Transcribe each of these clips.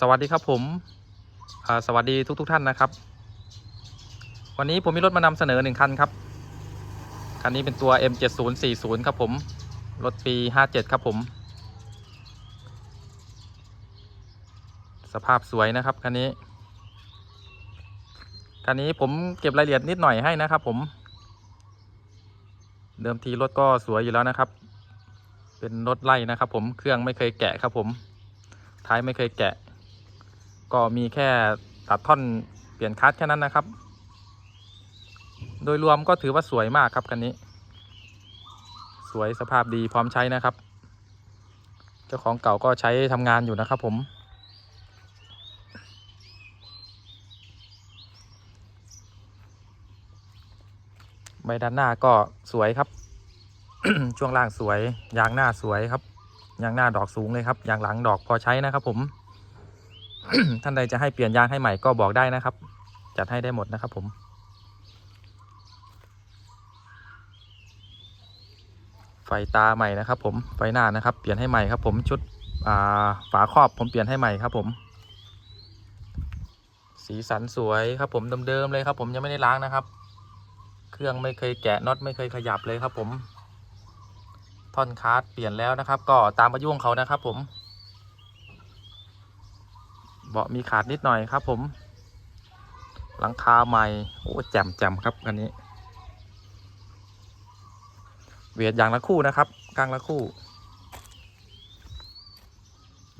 สวัสดีครับผมสวัสดีทุกทท่านนะครับ วันนี้ผมมีรถมานำเสนอหนึ่งคันครับ คันนี้เป็นตัว M7040 ครับผม รถปี 57 ครับผม สภาพสวยนะครับคันนี้ คันนี้ผมเก็บรายละเอียดนิดหน่อยให้นะครับผม เดิมทีรถก็สวยอยู่แล้วนะครับ เป็นรถไล่นะครับผม เครื่องไม่เคยแกะครับผม ท้ายไม่เคยแกะ ก็มีแค่ตัดท่อนเปลี่ยนคัสแค่นั้นนะครับ โดยรวมก็ถือว่าสวยมากครับคันนี้ สวยสภาพดีพร้อมใช้นะครับ เจ้าของเก่าก็ใช้ทำงานอยู่นะครับผม ใบด้านหน้าก็สวยครับ ช่วงล่างสวย ยางหน้าสวยครับ ยางหน้าดอกสูงเลยครับ ยางหลังดอกพอใช้นะครับผม ท่านใดจะให้เปลี่ยนยางให้ใหม่ก็บอกได้นะครับ จัดให้ได้หมดนะครับผม ไฟตาใหม่นะครับ ผมไฟหน้านะครับ เปลี่ยนให้ใหม่ครับ ผมชุดฝาครอบผมเปลี่ยนให้ใหม่ครับ ผม สีสันสวยครับ ผมเดิมๆเลยครับ ผมยังไม่ได้ล้างนะครับ เครื่องไม่เคยแกะน็อตไม่เคยขยับเลยครับ ผมท่อนคาร์ดเปลี่ยนแล้วนะครับ ก็ตามอายุของเขานะครับ ผม เบาะมีขาดนิดหน่อยครับ ผม หลังคาใหม่โอ้แจ่มแจ่มครับคันนี้ เวียดอย่างละคู่นะครับกลางละคู่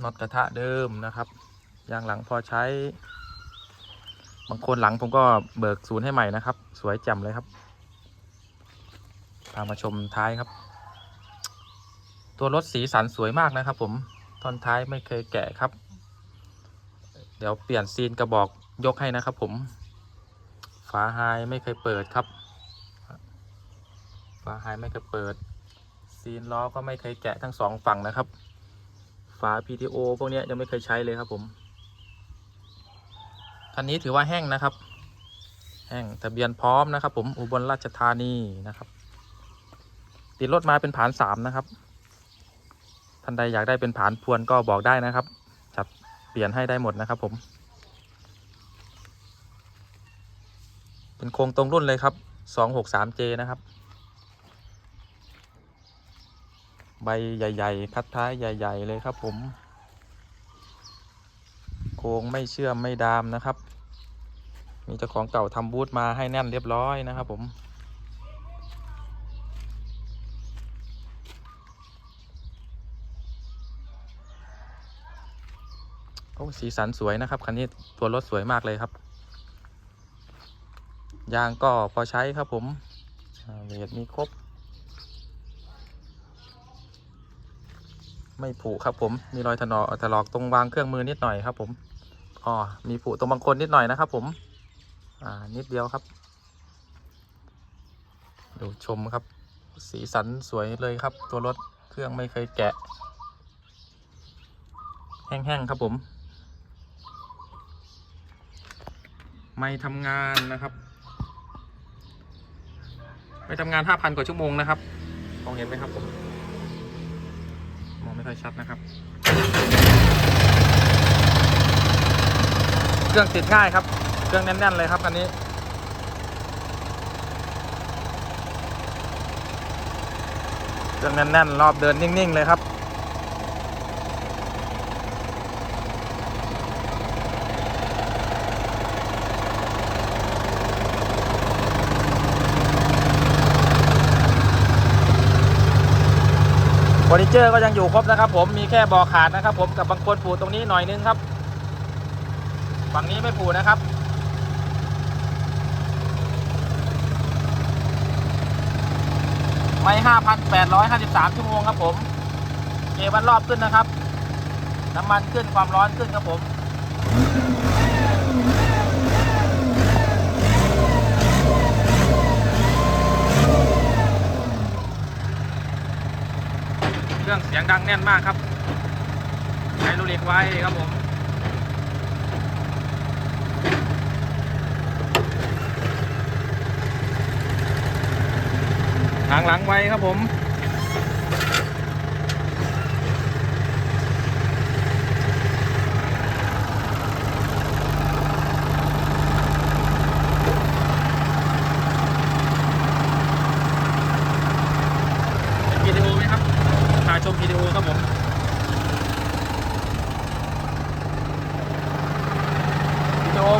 น็อตกระทะเดิมนะครับยางหลังพอใช้ บางคนหลังผมก็เบิกศูนย์ให้ใหม่นะครับ สวยแจ่มเลยครับพามาชมท้ายครับ ตัวรถสีสันสวยมากนะครับ ผมท่อนท้ายไม่เคยแกะครับ ดี๋ยวเปลี่ยนซีนกระบอกยกให้นะครับผม ฝาไฮไม่เคยเปิดครับ ฝาไฮไม่เคยเปิด ซีนล้อก็ไม่เคยแกะทั้งสองฝั่งนะครับ ฝา PTO พวกนี้ยังไม่เคยใช้เลยครับผม คันนี้ถือว่าแห้งนะครับ แห้งทะเบียนพร้อมนะครับ ผมอุบลราชธานีนะครับ ติดรถมาเป็นผานสามนะครับท่านใดอยากได้เป็นผานพวนก็บอกได้นะครับ เปลี่ยนให้ได้หมดนะครับผม เป็นโครงตรงรุ่นเลยครับ 263J นะครับ ใบใหญ่ ๆ คัดท้ายใหญ่ ๆ เลยครับผม โครงไม่เชื่อมไม่ดามนะครับ มีเจ้าของเก่าทำบูธมาให้แน่นเรียบร้อยนะครับผม โอ้สีสันสวยนะครับคันนี้ตัวรถสวยมากเลยครับ ยางก็พอใช้ครับผมเวทมีครบ ไม่ผุครับผมมีรอยถลอถลอกตรงวางเครื่องมือนิดหน่อยครับผมอ๋อมีผุตรงบางคนนิดหน่อยนะครับ ผมอ่านิดเดียวครับ ดูชมครับ สีสันสวยเลยครับ ตัวรถเครื่องไม่เคยแกะ แห้งๆครับผม ไม่ทำงานนะครับ ไม่ทำงาน 5,000 กว่าชั่วโมงนะครับมองเห็นไหมครับผมมองไม่ค่อยชัดนะครับ เครื่องติดง่ายครับ เครื่องแน่นๆเลยครับคันนี้เครื่องแน่นๆรอบเดินนิ่งๆเลยครับ อร์นิเจอร์ก็ยังอยู่ครบนะครับ ผมมีแค่บ่อขาดนะครับ ผมกับบางคนผูตรงนี้หน่อยนึงครับ ฝั่งนี้ไม่ผูนะครับไม่ห้าพันแปดร้อยห้าสิบสามชั่วโมงครับผมเกวันรอบขึ้นนะครับ น้ำมันขึ้นความร้อนขึ้นครับผม เครื่อ งเสียงดังแน่นมากครับใช้ลูกเหล็กไว้ครับผมทางหลังไว้ครับผม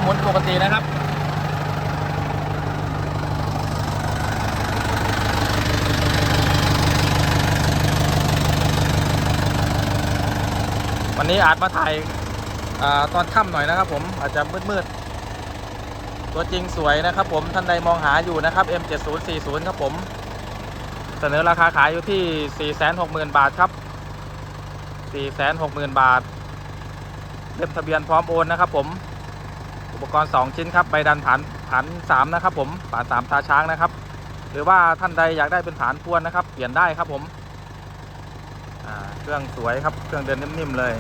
หมุนปกตินะครับวันนี้อาจมาถ่ายอตอนค่ำหน่อยนะครับ ผมอาจจะมืดๆตัวจริงสวยนะครับ ผมท่านใดมองหาอยู่นะครับ M7040 ครับผม เสนอราคาขายอยู่ที่ 460,000 บาทครับ 460,000 บาทเล่มทะเบียนพร้อมโอนนะครับผม อุปกรณ์ 2 ชิ้นครับใบดันฐานฐาน3นะครับ ผมฐาน3ตาช้างนะครับ หรือว่าท่านใดอยากได้เป็นฐานพวนนะครับ เปลี่ยนได้ครับผมเครื่องสวยครับเครื่องเดินนิ่มๆเลย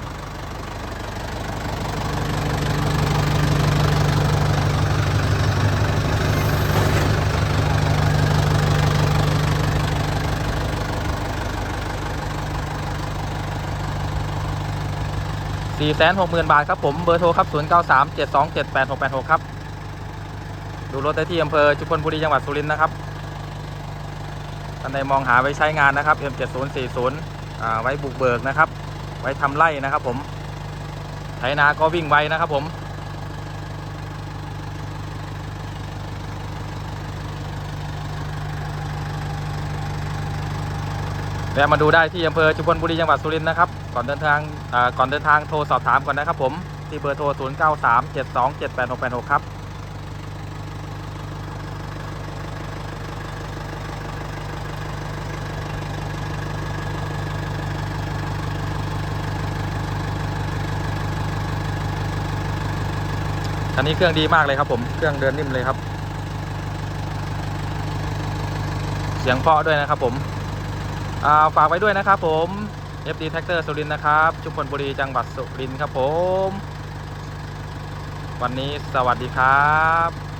4 6 0 0 0 0 บาทครับผมเบอร์โทรครับ 0 9 3 7 2 7 8 6 8 6 ครับ ดูรถได้ที่อำเภอจุพลบุรีจังหวัดสุรินทร์นะครับท่านใดมองหาไว้ใช้งานนะครับ M7040 อ่าไว้บุกเบิกนะครับ ไว้ทำไร่นะครับผมไถนาก็วิ่งไวนะครับผม แวะมาดูได้ที่อำเภอชุมพลบุรีจังหวัดสุรินทร์นะครับ ก่อนเดินทางก่อนเดินทางโทรสอบถามก่อนนะครับผม ที่เบอร์โทร 0 9 3 7 2 7 8 6 8 6 ครับคันนี้เครื่องดีมากเลยครับผม เครื่องเดินนิ่มเลยครับ เสียงเพาะด้วยนะครับผม ฝากไว้ด้วยนะครับผม FD Tractor สุรินทร์นะครับชุมพลบุรีจังหวัดสุรินครับผม วันนี้สวัสดีครับ